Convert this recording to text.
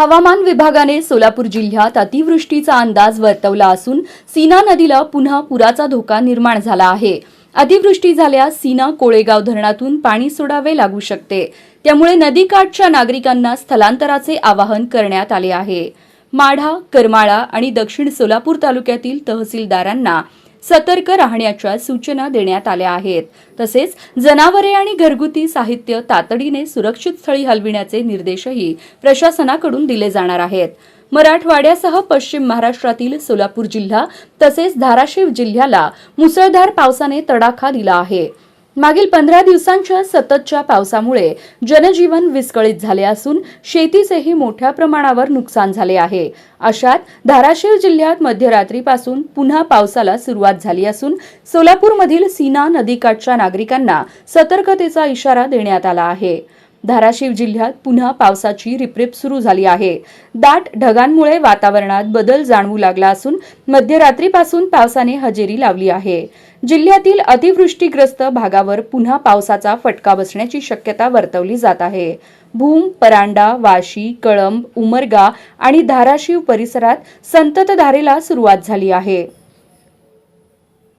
हवामान विभागाने सोलापूर जिल्ह्यात अतिवृष्टीचा अंदाज वर्तवला असून सीना नदीला पुन्हा पुराचा धोका निर्माण झाला आहे. अतिवृष्टी झाल्यास सीना कोळेगाव धरणातून पाणी सोडावे लागू शकते. त्यामुळे नदीकाठच्या नागरिकांना स्थलांतराचे आवाहन करण्यात आले आहे. माढा करमाळा आणि दक्षिण सोलापूर तालुक्यातील तहसीलदारांना सतर्क राहण्याच्या सूचना देण्यात आल्या आहेत. तसेच जनावरे आणि घरगुती साहित्य तातडीने सुरक्षित स्थळी हलविण्याचे निर्देशही प्रशासनाकडून दिले जाणार आहेत. मराठवाड्यासह पश्चिम महाराष्ट्रातील सोलापूर जिल्हा तसेच धाराशिव जिल्ह्याला मुसळधार पावसाने तडाखा दिला आहे. मागील पंधरा दिवसांच्या सततच्या पावसामुळे जनजीवन विस्कळीत झाले असून शेतीचेही मोठ्या प्रमाणावर नुकसान झाले आहे. अशात धाराशिव जिल्ह्यात मध्यरात्रीपासून पुन्हा पावसाला सुरुवात झाली असून सोलापूरमधील सीना नदीकाठच्या नागरिकांना सतर्कतेचा इशारा देण्यात आला आहे. धाराशिव जिल्ह्यात पुन्हा पावसाची रिपरिप सुरू झाली आहे. दाट ढगांमुळे वातावरणात बदल जाणवू लागला असून मध्यरात्रीपासून पावसाने हजेरी लावली आहे. जिल्ह्यातील अतिवृष्टीग्रस्त भागावर पुन्हा पावसाचा फटका बसण्याची शक्यता वर्तवली जात आहे. भूम परांडा वाशी कळंब उमरगा आणि धाराशिव परिसरात संततधारेला सुरुवात झाली आहे.